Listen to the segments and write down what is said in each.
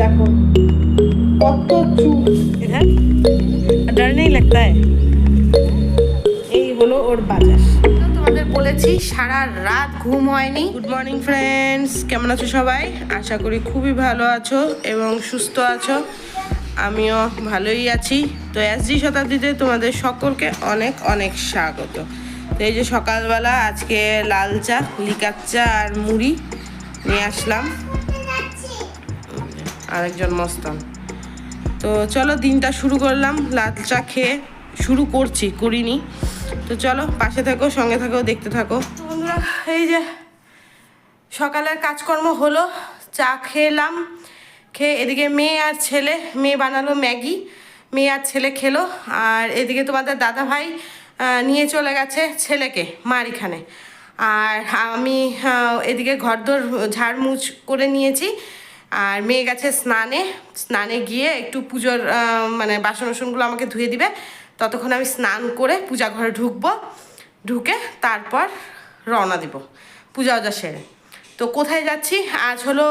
দেখো কত চুল এই হলো ওর বাজার তোমাদের বলেছি ঘুম হয়নি। গুড মর্নিং ফ্রেন্ডস কেমন আছো সবাই? আশা করি খুবই ভালো আছো এবং সুস্থ আছো। আমিও ভালোই আছি। তো এসডি শতাব্দীতে তোমাদের সকলকে অনেক অনেক স্বাগত। তো এই যে সকালবেলা আজকে লাল চা লিকার চা আর মুড়ি নিয়ে আসলাম। আরেকজন মস্তান। তো চলো দিনটা শুরু করলাম, লাল চা খেয়ে শুরু করছি, করিনি। তো চলো পাশে থাকো, সঙ্গে থাকো, দেখতে থাকো। বন্ধুরা, এই যে সকালের কাজকর্ম হলো, চা খেলাম, খেয়ে এদিকে মেয়ে আর ছেলে, মেয়ে বানালো ম্যাগি, মেয়ে আর ছেলে খেলো, আর এদিকে তোমাদের দাদা ভাই নিয়ে চলে গেছে ছেলেকে মার এখানে আর আমি এদিকে ঘরদোর ঝাড়মুছ করে নিয়েছি আর মেয়ে গেছে স্নানে স্নানে গিয়ে একটু পুজোর মানে বাসন বাসনগুলো আমাকে ধুয়ে দিবে। ততক্ষণ আমি স্নান করে পূজা ঘরে ঢুকবো, ঢুকে তারপর রওনা দিব। পূজা ওজা সেরে। তো কোথায় যাচ্ছি? আজ হলো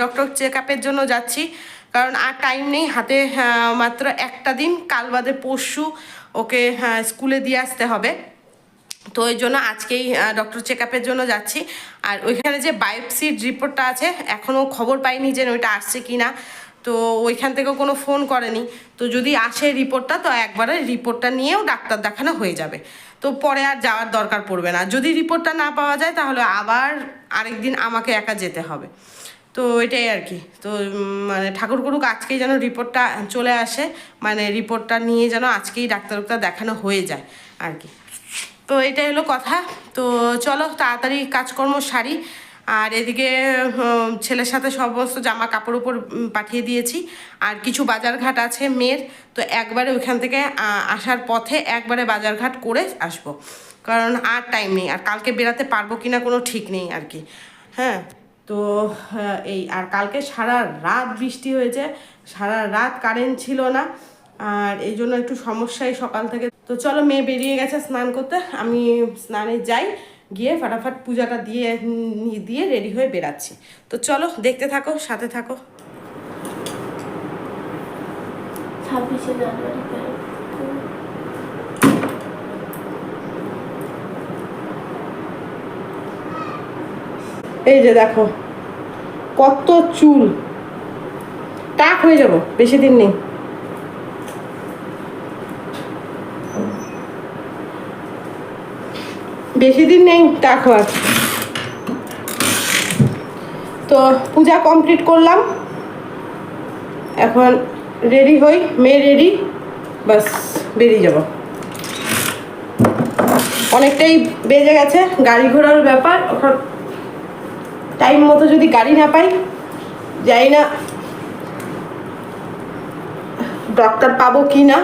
ডক্টর চেক আপের জন্য যাচ্ছি। কারণ আর টাইম নেই, হাতে মাত্র একটা দিন, কাল বাদে পরশু ওকে স্কুলে দিয়ে আসতে হবে। তো ওই জন্য আজকেই ডক্টর চেক জন্য যাচ্ছি। আর ওইখানে যে বায়োপসির রিপোর্টটা আছে এখনও খবর পাইনি যে ওইটা আসছে কি না তো ওইখান থেকেও কোনো ফোন করেনি। তো যদি আসে রিপোর্টটা তো একবারে রিপোর্টটা নিয়েও ডাক্তার দেখানো হয়ে যাবে। তো পরে আর যাওয়ার দরকার পড়বে না। যদি রিপোর্টটা না পাওয়া যায়, তাহলে আবার আরেকদিন আমাকে একা যেতে হবে। তো এটাই আর কি। তো মানে ঠাকুর করুক, আজকেই যেন রিপোর্টটা চলে আসে। মানে রিপোর্টটা নিয়ে যেন আজকেই ডাক্তার দেখানো হয়ে যায় আর কি। তো এটাই হলো কথা। তো চলো তাড়াতাড়ি কাজকর্ম সারি। আর এদিকে ছেলের সাথে সমস্ত জামা কাপড় উপর পাঠিয়ে দিয়েছি। আর কিছু বাজারঘাট আছে মেয়ের। তো একবারে ওইখান থেকে আসার পথে একবারে বাজারঘাট করে আসব। কারণ আর টাইম নেই। আর কালকে বেরাতে পারব কিনা কোনো ঠিক নেই আর কি। হ্যাঁ? তো আহ, এই আর কালকে সারা রাত বৃষ্টি হয়েছে। সারা রাত কারেন্ট ছিল না। আর এই জন্য একটু সমস্যাই সকাল থেকে। তো চলো মেয়ে বেরিয়ে গেছে স্নান করতে। আমি স্নানে যাই গিয়ে ফাটাফাট পূজাটা দিয়ে দিয়ে রেডি হয়ে বেরাচ্ছি। তো চলো দেখতে থাকো সাথে থাকো। ছাব্বিশে জানুয়ারি এই যে দেখো কত চুল। টাক হয়ে যাব বেশি দিন নেই। বেশি দিন নেই টাক হওয়ার তো পূজা কমপ্লিট করলাম। এখন রেডি হই, মেয়ে রেডি বাস বেরিয়ে যাব। অনেকটাই বেজে গেছে, গাড়ি ঘোড়ার ব্যাপার, এখন টাইম মতো যদি গাড়ি না পাই, যাই না। ডক্টর পাবো কি না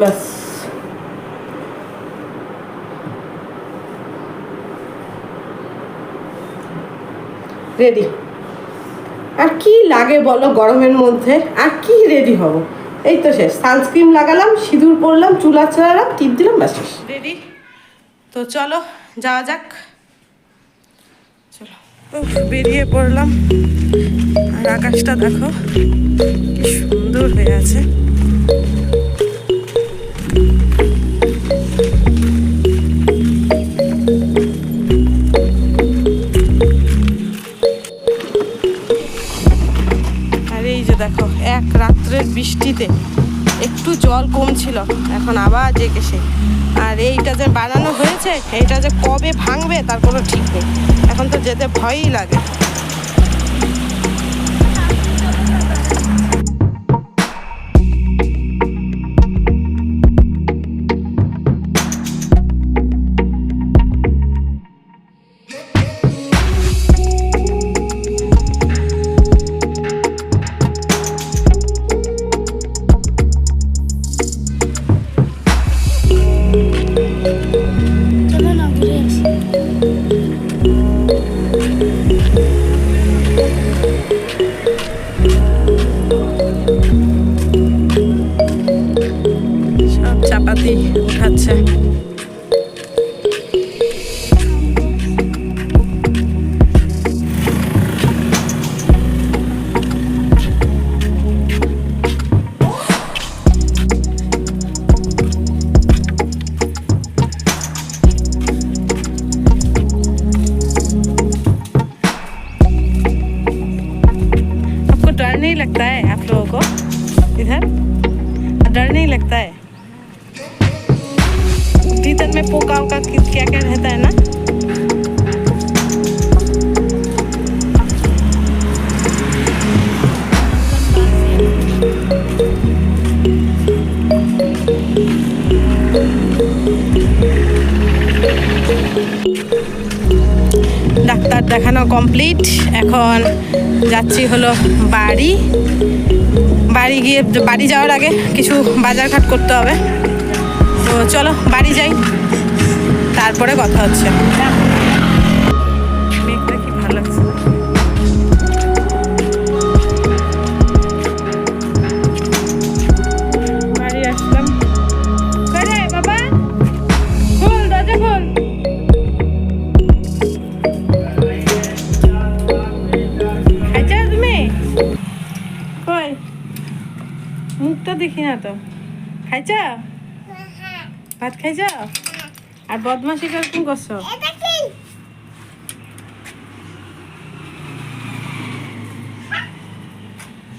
ব্যাস রেডি আর কি লাগে বলো গরমের মধ্যে? আর কি রেডি হব? এই তো শেষ। সানস্ক্রিন লাগালাম, সিঁদুর পরলাম, চুল আছড়ালাম টিপ দিলাম, ব্যাস রেডি তো চলো, যাওয়া যাক। চলো। বেরিয়ে পড়লাম। আর আকাশটা দেখো, কি সুন্দর হয়ে আছে। এক রাত্রের বৃষ্টিতে একটু জল কমছিল, এখন আবার জেগে সে আর এইটা যে বানানো হয়েছে, এইটা যে কবে ভাঙবে তার কোনো ঠিক নেই। এখন তো যেতে ভয়ই লাগে। সব চাপাতি। কমপ্লিট এখন যাচ্ছি হলো বাড়ি। বাড়ি গিয়ে, বাড়ি যাওয়ার আগে কিছু বাজারঘাট করতে হবে। তো চলো, বাড়ি যাই। তারপরে কথা হচ্ছে। দেখি না তো? খাইছ? ভাত খাইছ? আর বদমাসি কীরকম করছ?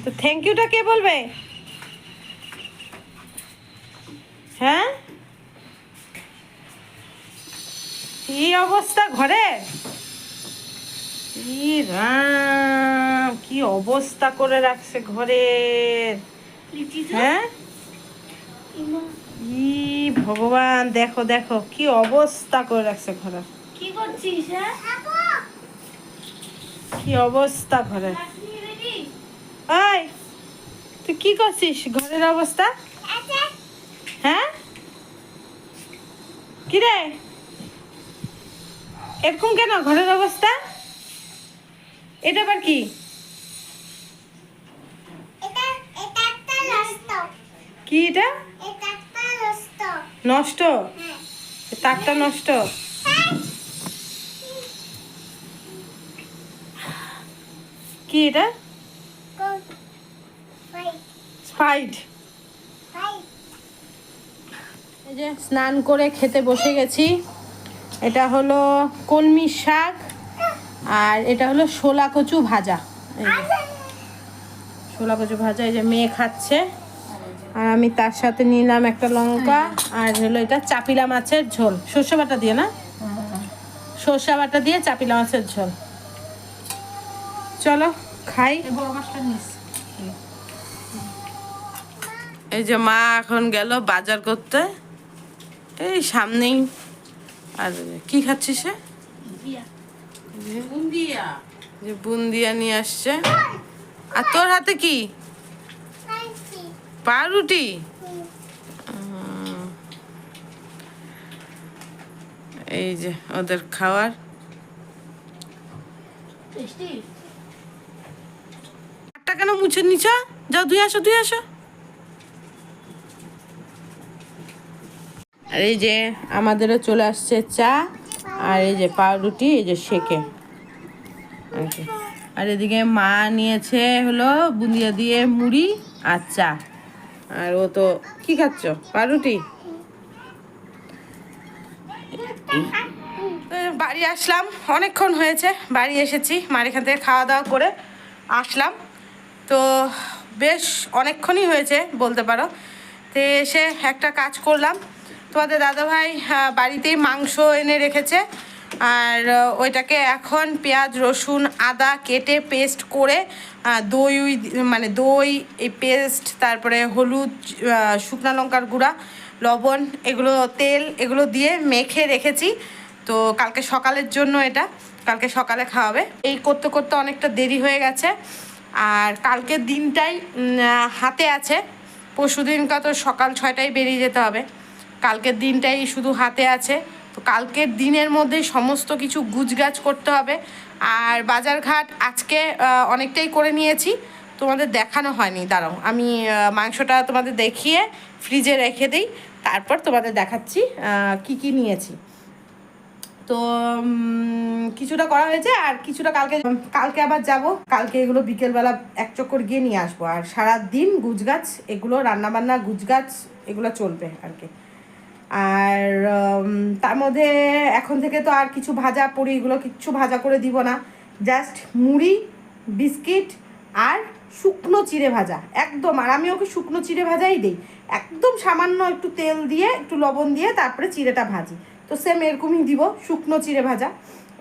তো থ্যাংক ইউটা কে বলবে? হ্যাঁ? কি অবস্থা ঘরে? রাম কি অবস্থা করে রাখছে ঘরের? হ্যাঁ? ই ভগবান দেখো দেখো কি অবস্থা করে রাখছে ঘরের কি করছিস হ্যাঁ? কি অবস্থা ঘরের ওই তুই কি করছিস? ঘরের অবস্থা? হ্যাঁ? কি রে এরকম কেন? ঘরের অবস্থা? এটা আবার কি এটা এটা একটা রাস্তা কি এটা? নষ্ট? তারটা নষ্ট? কি এটা? এই যে স্নান করে খেতে বসে গেছি। এটা হলো কলমি শাক আর এটা হলো শোলা কচু ভাজা শোলা কচু ভাজা, এই যে মেয়ে খাচ্ছে। আর আমি তার সাথে নিলাম একটা লঙ্কা আর হলো এটা চাপিলা মাছের ঝোল। সর্ষে বাটা দিয়ে না? সর্ষে বাটা দিয়ে চাপিলা মাছের ঝোল। চলো খাই। এই যে মা এখন গেল বাজার করতে। এই সামনেই। আর কি খাচ্ছিস সে? বুন্দিয়া নিয়ে আসছে। আর তোর হাতে কি? পাউরুটি? এই যে ওদের খাওয়ার। হাতটা কেন মুছে নিছ? যাও ধুয়ে আসো ধুয়ে আসো। আর এই যে আমাদেরও চলে আসছে চা আর এই যে পাউরুটি এই যে শেকে। আর আর এদিকে মা নিয়েছে হলো বুন্দিয়া দিয়ে মুড়ি আর চা। আর ও তো, কি খাচ্ছ? পাউরুটি বাড়ি আসলাম। অনেকক্ষণ হয়েছে, বাড়ি এসেছি, মার এখান থেকে খাওয়া দাওয়া করে আসলাম। তো বেশ অনেকক্ষণই হয়েছে, বলতে পারো। তো এসে একটা কাজ করলাম। তোমাদের দাদাভাই বাড়িতেই মাংস এনে রেখেছে। আর ওইটাকে এখন পেঁয়াজ, রসুন, আদা কেটে পেস্ট করে দই উই মানে দই, এই পেস্ট তারপরে হলুদ শুকনা লঙ্কার গুঁড়া, লবণ, এগুলো তেল, এগুলো দিয়ে মেখে রেখেছি। তো কালকে সকালের জন্য এটা, কালকে সকালে খাওয়াবে। এই করতে করতে অনেকটা দেরি হয়ে গেছে। আর কালকের দিনটাই হাতে আছে। পরশু দিনকা তো সকাল ছয়টায় বেরিয়ে যেতে হবে। কালকের দিনটাই শুধু হাতে আছে। তো কালকের দিনের মধ্যে সমস্ত কিছু গুজগাছ করতে হবে। আর বাজারঘাট আজকে অনেকটাই করে নিয়েছি। তোমাদের দেখানো হয়নি, দাঁড়াও। আমি মাংসটা তোমাদের দেখিয়ে ফ্রিজে রেখে দিই। তারপর তোমাদের দেখাচ্ছি কি কি নিয়েছি। তো কিছুটা করা হয়েছে আর কিছুটা কালকে কালকে আবার যাব। কালকে এগুলো বিকেলবেলা এক চক্কর গিয়ে নিয়ে আসব। আর সারা দিন গুজগাছ এগুলো রান্নাবান্না গুজগাছ এগুলো চলবে আর কি। আর তার মধ্যে এখন থেকে তো আর কিছু ভাজা পড়ি এগুলো কিচ্ছু ভাজা করে দিব না। জাস্ট মুড়ি, বিস্কিট আর শুকনো চিড়ে ভাজা, একদম। আর আমি ওকে শুকনো চিড়ে ভাজাই দিই। একদম সামান্য একটু তেল দিয়ে, একটু লবণ দিয়ে তারপরে চিড়েটা ভাজি। তো সেম এরকমই দিব, শুকনো চিড়ে ভাজা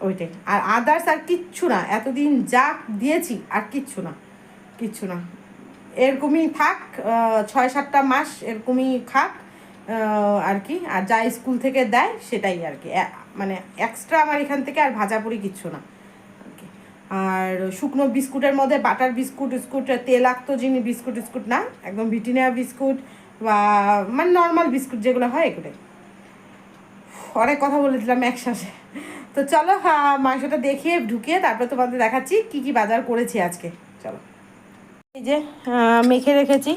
ওইটাই। আর আদার্স আর কিচ্ছু না, এতদিন যা দিয়েছি আর কিচ্ছু না কিচ্ছু না। এরকমই থাক ছয় সাতটা মাস এরকমই খাক। আর কি আর যা স্কুল থেকে দেয় সেটাই আর কি। মানে এক্সট্রা আমার এখান থেকে আর ভাজা ভাজাপুরি কিচ্ছু না আর শুকনো বিস্কুটের মধ্যে বাটার বিস্কুট বিস্কুট তেলাক্ত জিনিস বিস্কুট বিস্কুট না একদম ভিটিনিয়া বিস্কুট বা মানে নর্মাল বিস্কুট যেগুলো হয় এগুলোই। অনেক কথা বলে দিলাম একসাথে। তো চলো হ্যাঁ, মাংসটা দেখিয়ে ঢুকিয়ে তারপরে তোমাদের দেখাচ্ছি কি কি বাজার করেছি আজকে। চলো। এই যে মেখে রেখেছি।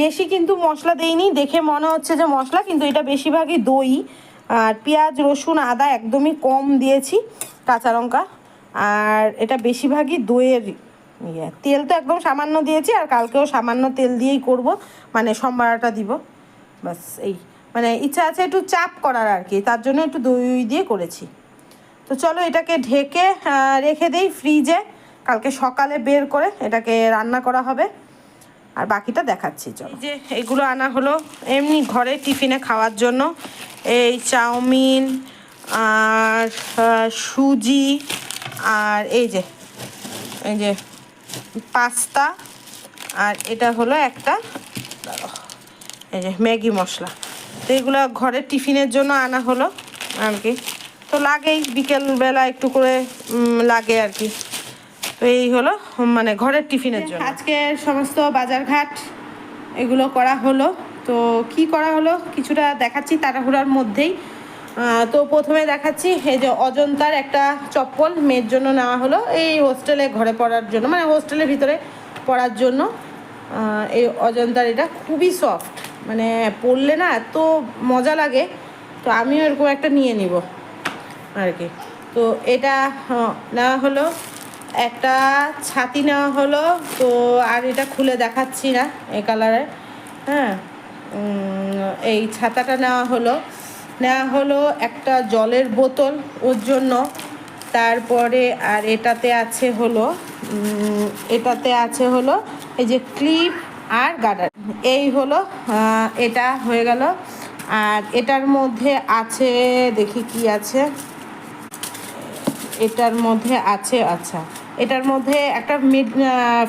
বেশি কিন্তু মশলা দেইনি। দেখে মনে হচ্ছে যে মশলা, কিন্তু এটা বেশিরভাগই দই আর পেঁয়াজ, রসুন, আদা একদমই কম দিয়েছি, কাঁচা লঙ্কা। আর এটা বেশিরভাগই দইয়ের ইয়ে। তেল তো একদম সামান্য দিয়েছি আর কালকেও সামান্য তেল দিয়েই করব। মানে সম্বারাটা দিব। বাস এই। মানে ইচ্ছা আছে একটু চাপ করার আর কি, তার জন্য একটু দই দিয়ে করেছি। তো চলো এটাকে ঢেকে রেখে দেই ফ্রিজে। কালকে সকালে বের করে এটাকে রান্না করা হবে। আর বাকিটা দেখাচ্ছি, চলো। যে এগুলো আনা হলো। এমনি ঘরে টিফিনে খাওয়ার জন্য এই চাউমিন আর সুজি আর এই যে এই যে পাস্তা আর এটা হলো একটা এই যে ম্যাগি মশলা। তো এগুলো ঘরের টিফিনের জন্য আনা হলো আর কি। তো লাগেই বিকেলবেলা একটু করে লাগে আর কি। তো এই হলো মানে ঘরের টিফিনের জন্য। আজকে সমস্ত বাজারঘাট এগুলো করা হলো। তো কি করা হলো? কিছুটা দেখাচ্ছি তাড়াহুড়ার মধ্যেই। তো প্রথমে দেখাচ্ছি এই যে অজন্তার একটা চপ্পল মেয়ের জন্য নেওয়া হলো। এই হোস্টেলে ঘরে পড়ার জন্য মানে হোস্টেলের ভিতরে পড়ার জন্য। এই অজন্তার এটা খুবই সফট মানে পরলে না এত মজা লাগে। তো আমিও এরকম একটা নিয়ে নিব আর কি। তো এটা নেওয়া হলো। একটা ছাতি নেওয়া হলো, তো আর এটা খুলে দেখাচ্ছি না এই কালারের। হ্যাঁ এই ছাতাটা নেওয়া হলো। নেওয়া হলো একটা জলের বোতল ওর জন্য। তারপরে আর এটাতে আছে হলো এটাতে আছে হলো এই যে ক্লিপ আর গার্ডার। এই হলো এটা হয়ে গেল। আর এটার মধ্যে আছে, দেখি কি আছে। এটার মধ্যে আছে আচ্ছা। এটার মধ্যে একটা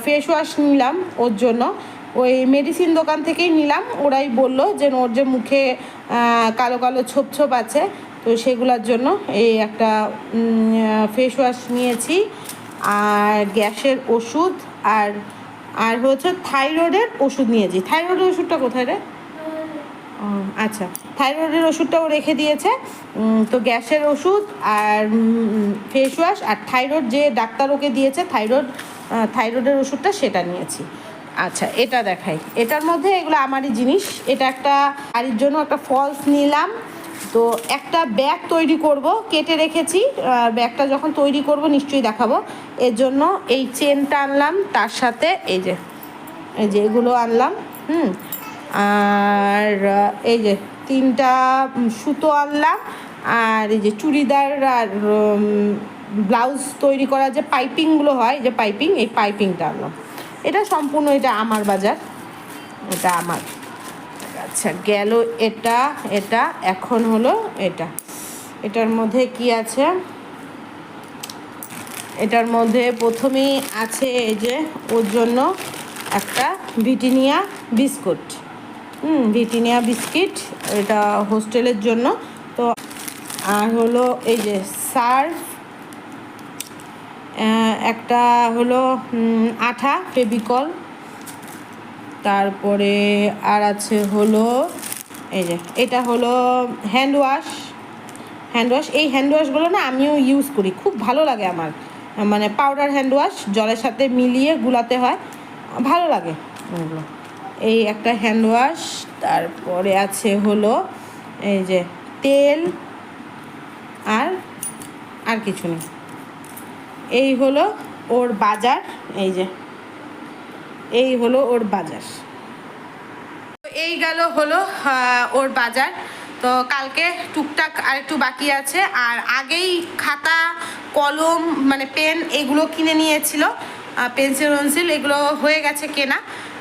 ফেস ওয়াশ নিলাম ওর জন্য। ওই মেডিসিন দোকান থেকেই নিলাম। ওরাই বলল যে ওর যে মুখে কালো কালো ছোপ ছোপ আছে, তো সেগুলোর জন্য এই একটা ফেস ওয়াশ নিয়েছি। আর গ্যাসের ওষুধ আর আর হচ্ছে থাইরয়েডের ওষুধ নিয়েছি। থাইরয়েডের ওষুধটা কোথায় রে? আচ্ছা। থাইরয়েডের ওষুধটাও রেখে দিয়েছে। তো গ্যাসের ওষুধ আর ফেস ওয়াশ আর থাইরয়েড যে ডাক্তার ওকে দিয়েছে, থাইরয়েড থাইরয়েডের ওষুধটা সেটা নিয়েছি। আচ্ছা এটা দেখাই। এটার মধ্যে এগুলো আমারই জিনিস। এটা একটা, বাড়ির জন্য একটা ফলস নিলাম। তো একটা ব্যাগ তৈরি করব, কেটে রেখেছি। ব্যাগটা যখন তৈরি করব, নিশ্চয়ই দেখাবো। এর জন্য এই চেনটা আনলাম। তার সাথে এই যে এই যে এগুলো আনলাম। হুম আর এই যে তিনটা সুতো আনলাম, আর এই যে চুড়িদার আর ব্লাউজ তৈরি করা যে পাইপিংগুলো হয়, যে পাইপিং, এই পাইপিংটা আনলাম। এটা সম্পূর্ণ এটা আমার বাজার, এটা আমার আচ্ছা গেল এটা এটা, এখন হলো এটা। এটার মধ্যে কি আছে? এটার মধ্যে প্রথমেই আছে এই যে ওর জন্য একটা ভিটিনিয়া বিস্কুট। হুম, ভিটিনিয়া বিস্কিট, এটা হোস্টেলের জন্য। তো, আর হলো এই যে সার্ফ একটা হলো আঠা ফেবিকল তারপরে আর আছে হলো, এই যে, এটা হলো হ্যান্ড ওয়াশ। হ্যান্ড ওয়াশ, এই হ্যান্ড ওয়াশগুলো না আমিও ইউজ করি, খুব ভালো লাগে আমার। মানে পাউডার হ্যান্ড ওয়াশ, জলের সাথে মিলিয়ে গুলাতে হয়, ভালো লাগে। ওগুলো এই একটা হ্যান্ড ওয়াশ তারপরে আছে হলো এই যে তেল আর আর কিছু নেই। এই হলো ওর বাজার, এই যে, এই হলো ওর বাজার। এই গেল হলো ওর বাজার। তো কালকে টুকটাক আর একটু বাকি আছে, আর আগেই খাতা, কলম মানে পেন, এগুলো কিনে নিয়েছিল। পেন্সিল পেন্সিল, এগুলো হয়ে গেছে কেনা।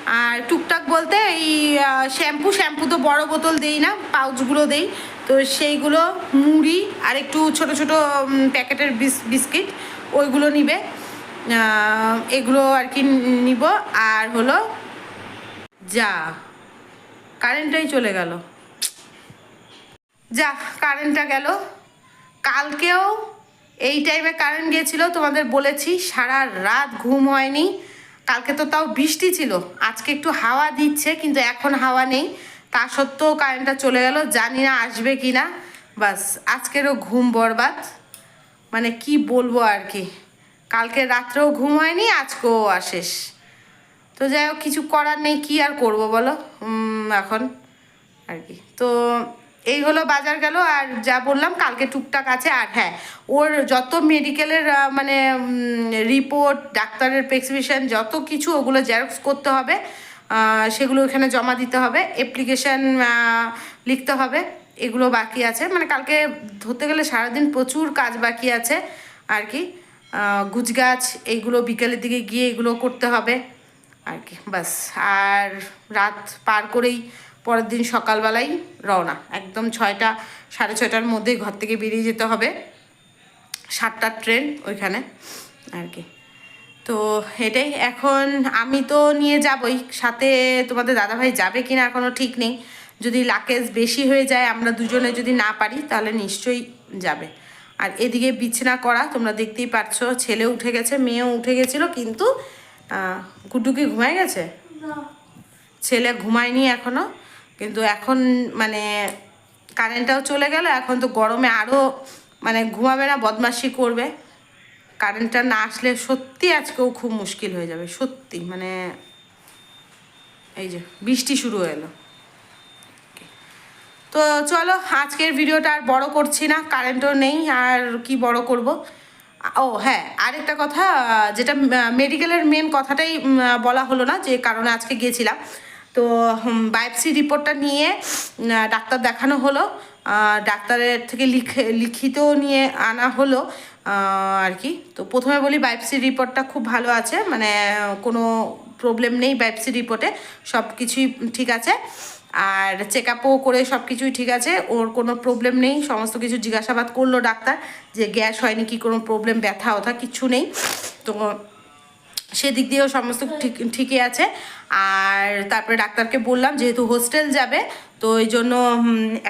আর টুকটাক বলতে এই শ্যাম্পু শ্যাম্পু তো বড় বোতল দেই না, পাউচগুলো দেই। তো সেইগুলো, মুড়ি আর একটু ছোট ছোট প্যাকেটের বিস- বিস্কিট, ওইগুলো নিবে। এগুলো আর কি নিব। আর হলো, যা, কারেন্টটাই চলে গেল। যা, কারেন্টটা গেল। কালকেও এই টাইমে কারেন্ট গিয়েছিল, তোমাদের বলেছি, সারা রাত ঘুম হয়নি। কালকে তো তাও বৃষ্টি ছিল। আজকে একটু হাওয়া দিচ্ছে, কিন্তু এখন হাওয়া নেই। তা সত্ত্বেও কারেন্টটা চলে গেল, জানি না আসবে কি না। বাস, আজকেরও ঘুম বরবাদ। মানে কি বলব আর কি। কালকে রাত্রেও ঘুম হয়নি, আজকেও আশেষ তো যাই হোক, কিছু করার নেই, কি আর করব বলো? এখন আর কি। তো এই হলো বাজার গেল, আর যা বললাম কালকে টুকটাক আছে, আর হ্যাঁ ওর যত মেডিকেলের মানে রিপোর্ট ডাক্তারের প্রেসক্রিপশন যত কিছু ওগুলো জেরক্স করতে হবে সেগুলো এখানে জমা দিতে হবে অ্যাপ্লিকেশান লিখতে হবে, এগুলো বাকি আছে। মানে কালকে ধরতে গেলে সারাদিন প্রচুর কাজ বাকি আছে, আর কি গুজগাছ, এইগুলো বিকেলের দিকে গিয়ে এগুলো করতে হবে, আর কি বাস আর রাত পার করেই পরের দিন সকালবেলাই রওনা। একদম ছয়টা সাড়ে ছয়টার মধ্যেই ঘর থেকে বেরিয়ে যেতে হবে। সাতটার ট্রেন ওইখানে আর কি। তো এটাই। এখন আমি তো নিয়ে যাবই। সাথে তোমাদের দাদাভাই যাবে কিনা এখনও ঠিক নেই। যদি লাকেজ বেশি হয়ে যায় আমরা দুজনে যদি না পারি তাহলে নিশ্চয়ই যাবে। আর এদিকে বিছানা করা তোমরা দেখতেই পাচ্ছ ছেলে উঠে গেছে মেয়েও উঠে গেছিল কিন্তু আহ, গুড্ডু কি ঘুমায় গেছে? ছেলে ঘুমায়নি এখনও? কিন্তু এখন মানে কারেন্টটাও চলে গেল, এখন তো গরমে আরও মানে ঘুমাবে না, বদমাশি করবে। কারেন্টটা না আসলে সত্যি আজকেও খুব মুশকিল হয়ে যাবে, সত্যি মানে এই যে, বৃষ্টি শুরু হয়ে এলো। তো চলো, আজকের ভিডিওটা আর বড় করছি না কারেন্টও নেই, আর কি বড় করব? ও হ্যাঁ আরেকটা কথা, যেটা মেডিকেলের মেন কথাটাই বলা হলো না, যে কারণে আজকে গিয়েছিলাম তো বায়োপসি রিপোর্টটা নিয়ে ডাক্তার দেখানো হলো। ডাক্তারের থেকে লিখে, লিখিত নিয়ে আনা হলো আর কি। তো প্রথমে বলি বায়োপসি রিপোর্টটা খুব ভালো আছে মানে কোনো প্রবলেম নেই বায়োপসি রিপোর্টে, সব কিছুই ঠিক আছে। আর চেক আপও করে সব কিছুই ঠিক আছে, ওর কোনো প্রবলেম নেই, সমস্ত কিছু জিজ্ঞাসাবাদ করল ডাক্তার যে গ্যাস হয়নি কি কোনো প্রবলেম, ব্যথা, ওথা কিছু নেই। তো সেদিক দিয়েও সমস্ত ঠিক, ঠিকই আছে। আর তারপরে ডাক্তারকে বললাম, যেহেতু হোস্টেল যাবে, তো ওই জন্য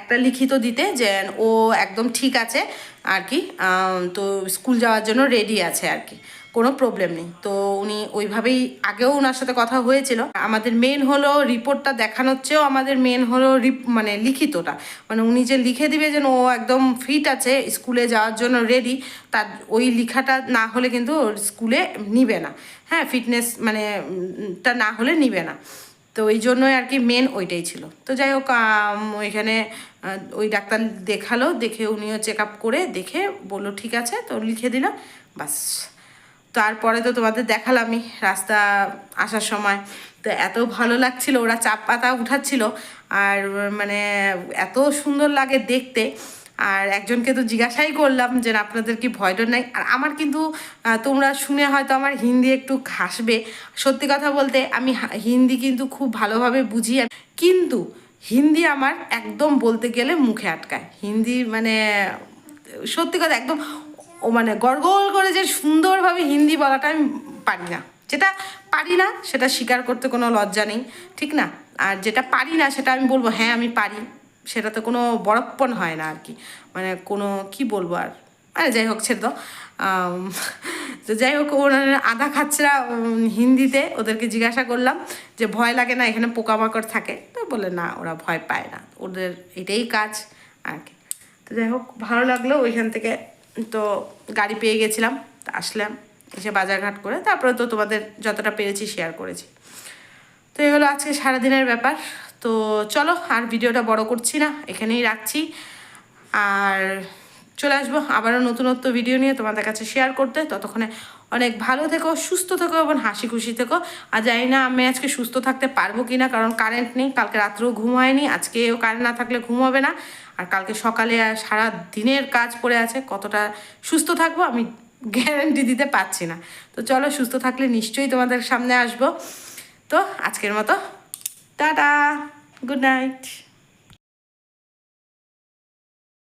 একটা লিখিত দিতে যে ও একদম ঠিক আছে আর কি। তো স্কুল যাওয়ার জন্য রেডি আছে আর কি। কোনো প্রবলেম নেই। তো উনি ওইভাবেই আগেও ওনার সাথে কথা হয়েছিল। আমাদের মেন হলো রিপোর্টটা দেখানোর চেয়েও আমাদের মেন হলো মানে লিখিতটা। মানে উনি যে লিখে দিবে যেন ও একদম ফিট আছে, স্কুলে যাওয়ার জন্য রেডি তার ওই লেখাটা না হলে কিন্তু ওর স্কুলে নিবে না। হ্যাঁ ফিটনেস মানে টা না হলে নিবে না। তো ওই জন্যই আর কি মেন ওইটাই ছিল। তো যাই হোক ওইখানে ওই ডাক্তার দেখাল, দেখে উনিও চেক আপ করে দেখে বলল, ঠিক আছে। তো লিখে দিল, বাস। তারপরে তো তোমাদের দেখালামই রাস্তা আসার সময়। তো এত ভালো লাগছিল, ওরা চাপ পাতা উঠাচ্ছিল। আর মানে এত সুন্দর লাগে দেখতে। আর একজনকে তো জিজ্ঞাসাই করলাম যে, আপনাদের কি ভয় ডর নাই? আর আমার কিন্তু তোমরা শুনে হয়তো আমার হিন্দি একটু হাসবে সত্যি কথা বলতে, আমি হিন্দি কিন্তু খুব ভালোভাবে বুঝি। কিন্তু হিন্দি আমার একদম বলতে গেলে মুখে আটকায়। হিন্দি মানে সত্যি কথা একদম ও মানে গড়গড় করে যে সুন্দরভাবে হিন্দি বলাটা আমি পারি না। যেটা পারি না, সেটা স্বীকার করতে কোনো লজ্জা নেই, ঠিক না? আর যেটা পারি না, সেটা আমি বলব হ্যাঁ আমি পারি। সেটাতে কোনো বড়প্পন হয় না আর কি। মানে কোনো, কি বলব আর? আরে, যাই হোক, ছেড়ে তো যাই হোক ওরা আধা খাচ্ছরা হিন্দিতে ওদেরকে জিজ্ঞাসা করলাম যে ভয় লাগে না, এখানে পোকামাকড় থাকে। তো বলে না, ওরা ভয় পায় না। ওদের এটাই কাজ আর কি। তো যাই হোক, ভালো লাগল ওইখান থেকে। তো গাড়ি পেয়ে গেছিলাম আসলাম, এসে বাজারঘাট করে তারপরে তো তোমাদের যতটা পেরেছি শেয়ার করেছি। তো এই হলো আজকে সারাদিনের ব্যাপার। তো চলো আর ভিডিওটা বড় করছি না, এখানেই রাখছি। আর চলে আসব আবারও নতুনত্ব ভিডিও নিয়ে তোমাদের কাছে শেয়ার করতে। ততক্ষণে অনেক ভালো থেকো, সুস্থ থেকো এবং হাসি খুশি থেকো। আর জানি না আমি আজকে সুস্থ থাকতে পারব কি না কারণ কারেন্ট নেই, কালকে রাত্রেও ঘুম হয়নি, আজকেও কারেন্ট না থাকলে ঘুম হবে না। আর কালকে সকালে সারা দিনের কাজ পড়ে আছে, কতটা সুস্থ থাকব আমি গ্যারান্টি দিতে পারছি না। তো চলো সুস্থ থাকলে নিশ্চয়ই তোমাদের সামনে আসব। তো আজকের মতো, টাটা গুড নাইট